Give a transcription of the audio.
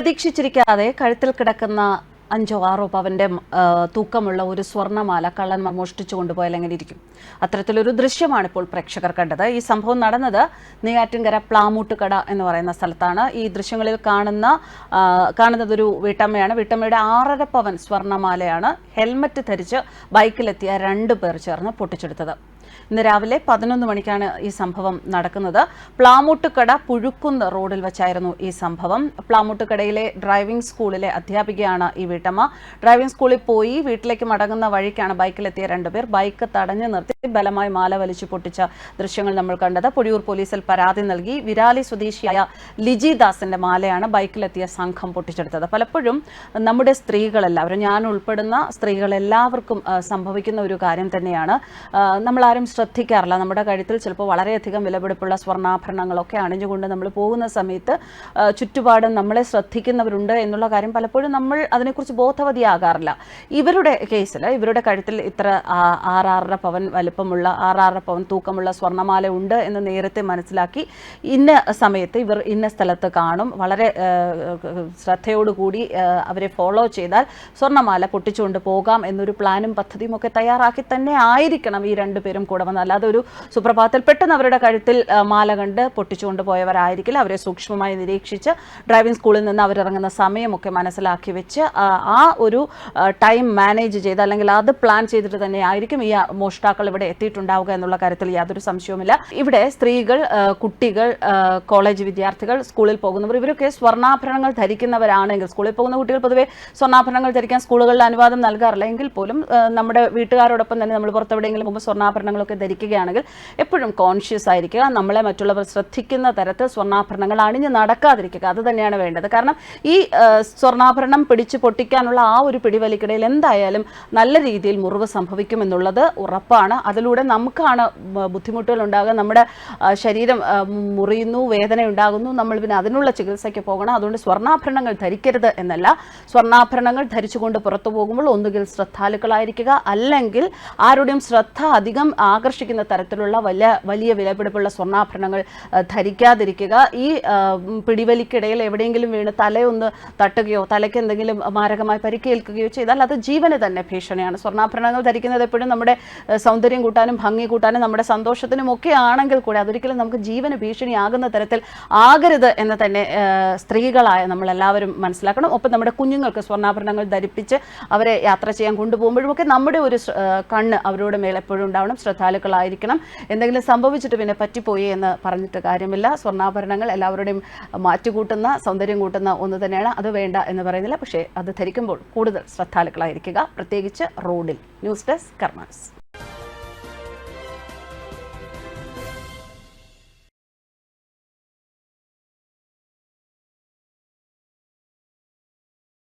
പ്രതീക്ഷിച്ചിരിക്കാതെ കഴുത്തിൽ കിടക്കുന്ന അഞ്ചോ ആറോ പവന്റെ തൂക്കമുള്ള ഒരു സ്വർണമാല കള്ളൻ മോഷ്ടിച്ചു കൊണ്ടുപോയാൽ എങ്ങനെ ഇരിക്കും? അത്തരത്തിലൊരു ദൃശ്യമാണ് ഇപ്പോൾ പ്രേക്ഷകർ കണ്ടത്. ഈ സംഭവം നടന്നത് നെയ്യാറ്റിൻകര പ്ലാമൂട്ടുകട എന്ന് പറയുന്ന സ്ഥലത്താണ്. ഈ ദൃശ്യങ്ങളിൽ കാണുന്ന കാണുന്നത് ഒരു വീട്ടമ്മയാണ്. വീട്ടമ്മയുടെ ആറര പവൻ സ്വർണമാലയാണ് ഹെൽമറ്റ് ധരിച്ച് ബൈക്കിലെത്തിയ രണ്ടു പേർ ചേർന്ന് പൊട്ടിച്ചെടുത്തത്. ഇന്ന് രാവിലെ പതിനൊന്ന് മണിക്കാണ് ഈ സംഭവം നടക്കുന്നത്. പ്ലാമൂട്ടുകട പുഴുക്കുന്ന് റോഡിൽ വെച്ചായിരുന്നു ഈ സംഭവം. പ്ലാമൂട്ടുകടയിലെ ഡ്രൈവിംഗ് സ്കൂളിലെ അധ്യാപികയാണ് ഈ വീട്ടമ്മ. ഡ്രൈവിംഗ് സ്കൂളിൽ പോയി വീട്ടിലേക്ക് മടങ്ങുന്ന വഴിക്കാണ് ബൈക്കിലെത്തിയ രണ്ടുപേർ. ബൈക്ക് തടഞ്ഞു നിർത്തി ബലമായി മാല വലിച്ചു പൊട്ടിച്ച ദൃശ്യങ്ങൾ നമ്മൾ കണ്ടത്. പൊടിയൂർ പോലീസിൽ പരാതി നൽകി. വിരാലി സ്വദേശിയായ ലിജി ദാസിന്റെ മാലയാണ് ബൈക്കിലെത്തിയ സംഘം പൊട്ടിച്ചെടുത്തത്. പലപ്പോഴും നമ്മുടെ സ്ത്രീകളെല്ലാവരും ഞാൻ ഉൾപ്പെടുന്ന സ്ത്രീകളെല്ലാവർക്കും സംഭവിക്കുന്ന ഒരു കാര്യം തന്നെയാണ്. ആ, നമ്മളാരും ശ്രദ്ധിക്കാറില്ല. നമ്മുടെ കഴുത്തിൽ ചിലപ്പോൾ വളരെയധികം വിലപിടിപ്പുള്ള സ്വർണാഭരണങ്ങളൊക്കെ അണിഞ്ഞുകൊണ്ട് നമ്മൾ പോകുന്ന സമയത്ത് ചുറ്റുപാടും നമ്മളെ ശ്രദ്ധിക്കുന്നവരുണ്ട് എന്നുള്ള കാര്യം പലപ്പോഴും നമ്മൾ അതിനെക്കുറിച്ച് ബോധവതിയാകാറില്ല. ഇവരുടെ കേസിൽ ഇവരുടെ കഴുത്തിൽ ഇത്ര ആറാറര പവൻ വലിപ്പമുള്ള ആറാറര പവൻ തൂക്കമുള്ള സ്വർണമാല ഉണ്ട് എന്ന് നേരത്തെ മനസ്സിലാക്കി ഇന്ന സമയത്ത് ഇവർ ഇന്ന സ്ഥലത്ത് കാണും. വളരെ ശ്രദ്ധയോടുകൂടി അവരെ ഫോളോ ചെയ്താൽ സ്വർണമാല പൊട്ടിച്ചുകൊണ്ട് പോകാം എന്നൊരു പ്ലാനും പദ്ധതിയും ഒക്കെ തയ്യാറാക്കി തന്നെ ആയിരിക്കണം ഈ രണ്ടുപേരും കൂടെ വന്ന് അല്ലാതെ ഒരു സുപ്രഭാതത്തിൽ പെട്ടെന്ന് അവരുടെ കഴുത്തിൽ മാല കണ്ട് പൊട്ടിച്ചുകൊണ്ട് പോയവരായിരിക്കില്ല. അവരെ സൂക്ഷ്മമായി നിരീക്ഷിച്ച് ഡ്രൈവിംഗ് സ്കൂളിൽ നിന്ന് അവരിറങ്ങുന്ന സമയമൊക്കെ മനസ്സിലാക്കി വെച്ച് ആ, ഒരു ടൈം മാനേജ് ചെയ്ത് അല്ലെങ്കിൽ അത് പ്ലാൻ ചെയ്തിട്ട് തന്നെ ആയിരിക്കും ഈ മോഷ്ടാക്കൾ ഇവിടെ എത്തിയിട്ടുണ്ടാവുക എന്നുള്ള കാര്യത്തിൽ യാതൊരു സംശയവുമില്ല. ഇവിടെ സ്ത്രീകൾ കുട്ടികൾ കോളേജ് വിദ്യാർത്ഥികൾ സ്കൂളിൽ പോകുന്നവർ ഇവരൊക്കെ സ്വർണാഭരണങ്ങൾ ധരിക്കുന്നവരാണെങ്കിൽ സ്കൂളിൽ പോകുന്ന കുട്ടികൾ പൊതുവെ സ്വർണാഭരണങ്ങൾ ധരിക്കാൻ സ്കൂളുകളിൽ അനുവാദം നൽകാറില്ല. എങ്കിൽ പോലും നമ്മുടെ വീട്ടുകാരോടൊപ്പം തന്നെ നമ്മൾ പുറത്തെവിടെയെങ്കിലും പോകുമ്പോൾ സ്വർണാഭരണങ്ങളൊക്കെ ധരിക്കുകയാണെങ്കിൽ എപ്പോഴും കോൺഷ്യസ് ആയിരിക്കുക. നമ്മളെ മറ്റുള്ളവർ ശ്രദ്ധിക്കുന്ന തരത്തിൽ സ്വർണാഭരണങ്ങൾ അണിഞ്ഞ് നടക്കാതിരിക്കുക. അത് തന്നെയാണ് വേണ്ടത്. കാരണം ഈ സ്വർണാഭരണം പിടിച്ച് പൊട്ടിക്കാനുള്ള ആ ഒരു പിടിവലിക്കിടയിൽ എന്തായാലും നല്ല രീതിയിൽ മുറിവ് സംഭവിക്കുമെന്നുള്ളത് ഉറപ്പാണ്. അതിലൂടെ നമുക്കാണ് ബുദ്ധിമുട്ടുകൾ ഉണ്ടാകുക. നമ്മുടെ ശരീരം മുറിയുന്നു വേദന ഉണ്ടാകുന്നു. നമ്മൾ പിന്നെ അതിനുള്ള ചികിത്സയ്ക്ക് പോകണം. അതുകൊണ്ട് സ്വർണാഭരണങ്ങൾ ധരിക്കരുത് എന്നല്ല. സ്വർണാഭരണങ്ങൾ ധരിച്ചുകൊണ്ട് പുറത്തു പോകുമ്പോൾ ഒന്നുകിൽ ശ്രദ്ധാലുക്കളായിരിക്കുക. അല്ലെങ്കിൽ ആരുടെയും ശ്രദ്ധ അധികം ആകർഷിക്കുന്ന തരത്തിലുള്ള വലിയ വലിയ വിലപിടിപ്പുള്ള സ്വർണാഭരണങ്ങൾ ധരിക്കാതിരിക്കുക. ഈ പിടിവലിക്കിടയിൽ എവിടെയെങ്കിലും വീണ് തലയൊന്ന് തട്ടുകയോ തലയ്ക്ക് എന്തെങ്കിലും മാരകമായി പരിക്കേൽക്കുകയോ ചെയ്താൽ അത് ജീവന് തന്നെ ഭീഷണിയാണ്. സ്വർണാഭരണങ്ങൾ ധരിക്കുന്നത് എപ്പോഴും നമ്മുടെ സൗന്ദര്യം കൂട്ടാനും ഭംഗി കൂട്ടാനും നമ്മുടെ സന്തോഷത്തിനും ഒക്കെ ആണെങ്കിൽ കൂടെ അതൊരിക്കലും നമുക്ക് ജീവന് ഭീഷണിയാകുന്ന തരത്തിൽ ആകരുത് എന്ന് തന്നെ സ്ത്രീകളായ നമ്മളെല്ലാവരും മനസ്സിലാക്കണം. ഒപ്പം നമ്മുടെ കുഞ്ഞുങ്ങൾക്ക് സ്വർണാഭരണങ്ങൾ ധരിപ്പിച്ച് അവരെ യാത്ര ചെയ്യാൻ കൊണ്ടുപോകുമ്പോഴും ഒക്കെ നമ്മുടെ ഒരു കണ്ണ് അവരുടെ മേൽ എപ്പോഴും ഉണ്ടാവണം ശ്രദ്ധാലുക്കളായിരിക്കണം എന്തെങ്കിലും സംഭവിച്ചിട്ട് പിന്നെ പറ്റിപ്പോയി എന്ന് പറഞ്ഞിട്ട് കാര്യമില്ല. സ്വർണാഭരണങ്ങൾ എല്ലാവരുടെയും മാറ്റുകൂട്ടുന്ന സൗന്ദര്യം കൂട്ടുന്ന ഒന്ന് തന്നെയാണ്. അത് വേണ്ട എന്ന് പറയുന്നില്ല. പക്ഷേ അത് ധരിക്കുമ്പോൾ കൂടുതൽ ശ്രദ്ധാലുക്കളായിരിക്കുക. പ്രത്യേകിച്ച് റോഡിൽ. News desk karmas